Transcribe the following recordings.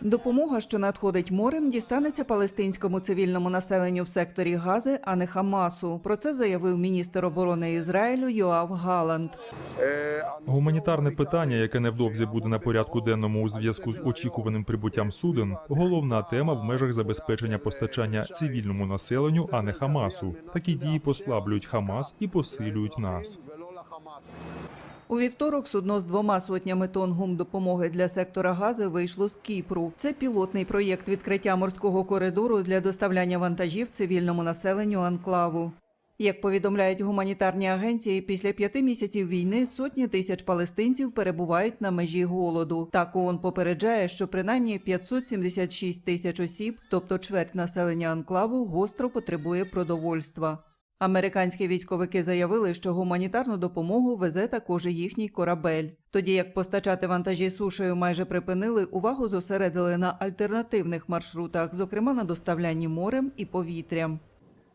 Допомога, що надходить морем, дістанеться палестинському цивільному населенню в секторі Гази, а не Хамасу. Про це заявив міністр оборони Ізраїлю Йоав Галанд. Гуманітарне питання, яке невдовзі буде на порядку денному у зв'язку з очікуваним прибуттям суден, головна тема в межах забезпечення постачання цивільному населенню, а не Хамасу. Такі дії послаблюють Хамас і посилюють нас. У вівторок судно з двома сотнями тонн гумдопомоги для сектора Гази вийшло з Кіпру. Це пілотний проєкт відкриття морського коридору для доставляння вантажів цивільному населенню анклаву. Як повідомляють гуманітарні агенції, після п'яти місяців війни сотні тисяч палестинців перебувають на межі голоду. Так ООН попереджає, що принаймні 576 тисяч осіб, тобто чверть населення анклаву, гостро потребує продовольства. Американські військовики заявили, що гуманітарну допомогу везе також і їхній корабель. Тоді як постачати вантажі сушею майже припинили, увагу зосередили на альтернативних маршрутах, зокрема на доставлянні морем і повітрям.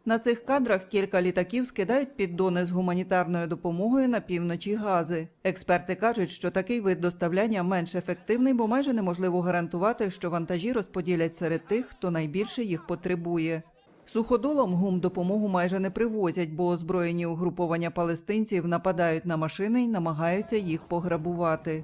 На цих кадрах кілька літаків скидають піддони з гуманітарною допомогою на півночі Гази. Експерти кажуть, що такий вид доставляння менш ефективний, бо майже неможливо гарантувати, що вантажі розподілять серед тих, хто найбільше їх потребує. Суходолом гум допомогу майже не привозять, бо озброєні угруповання палестинців нападають на машини і намагаються їх пограбувати.